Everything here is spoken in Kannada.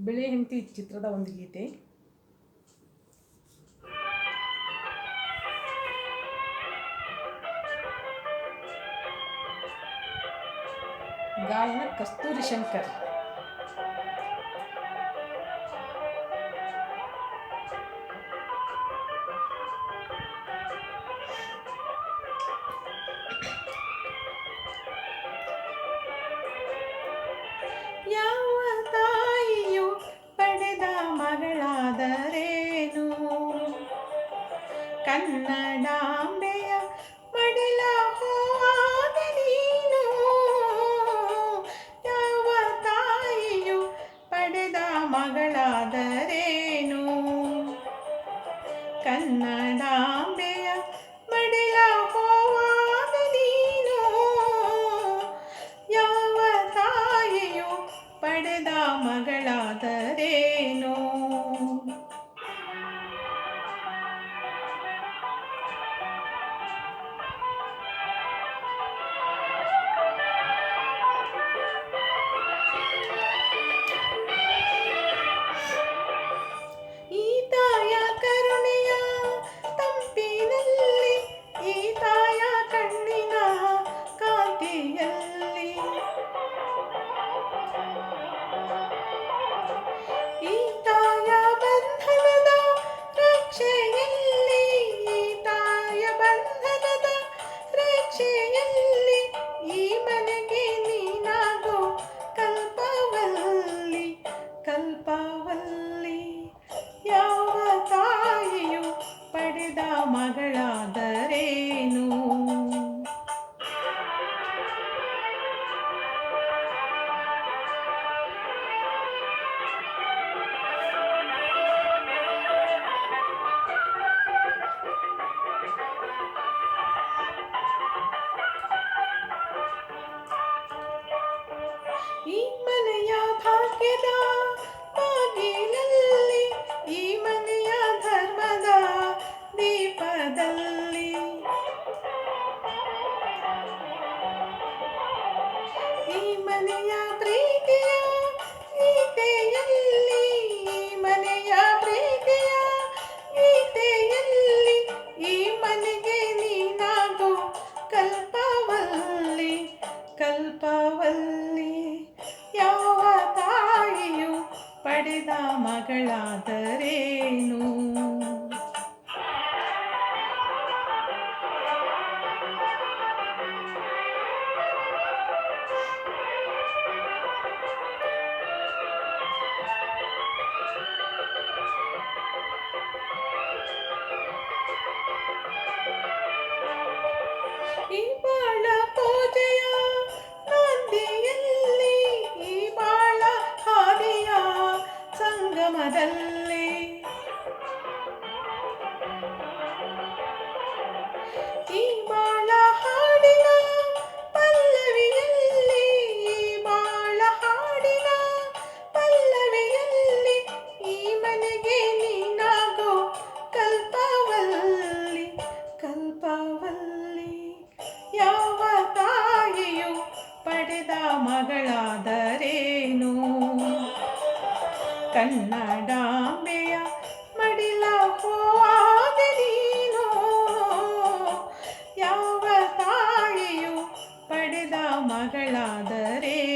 ಬಿಳಿ ಹೆಂಡತಿ ಚಿತ್ರದ ಒಂದು ಗೀತೆ. ಗಾಯನ ಕಸ್ತೂರಿ ಶಂಕರ್. ಯಾವ ಮಗಳಾದರೇನು ಕನ್ನಡ yeah, yeah. ಈ ಮನೆಯ ಪ್ರೀತಿಯ ನೀತೆ ಇಲ್ಲಿ ಈ ಮನೆಯಾ ಪ್ರೀತಿಯ ನೀತೆ ಈ ಮನೆಗೆ ನೀನಾದು ಕಲ್ಪವಳ್ಳಿ ಕಲ್ಪವಳ್ಳಿ ಯಾವ ತಾಯಿಯು ಪಡೆನಾ ಮಗಳ ಪಡೆದ ಮಗಳಾದರೇನು? ಕನ್ನಡಾಂಬೆಯ ಮಡಿಲ ಹೋದರೇನು ಯಾವ ತಾಯಿಯು ಪಡೆದ ಮಗಳಾದರೇನು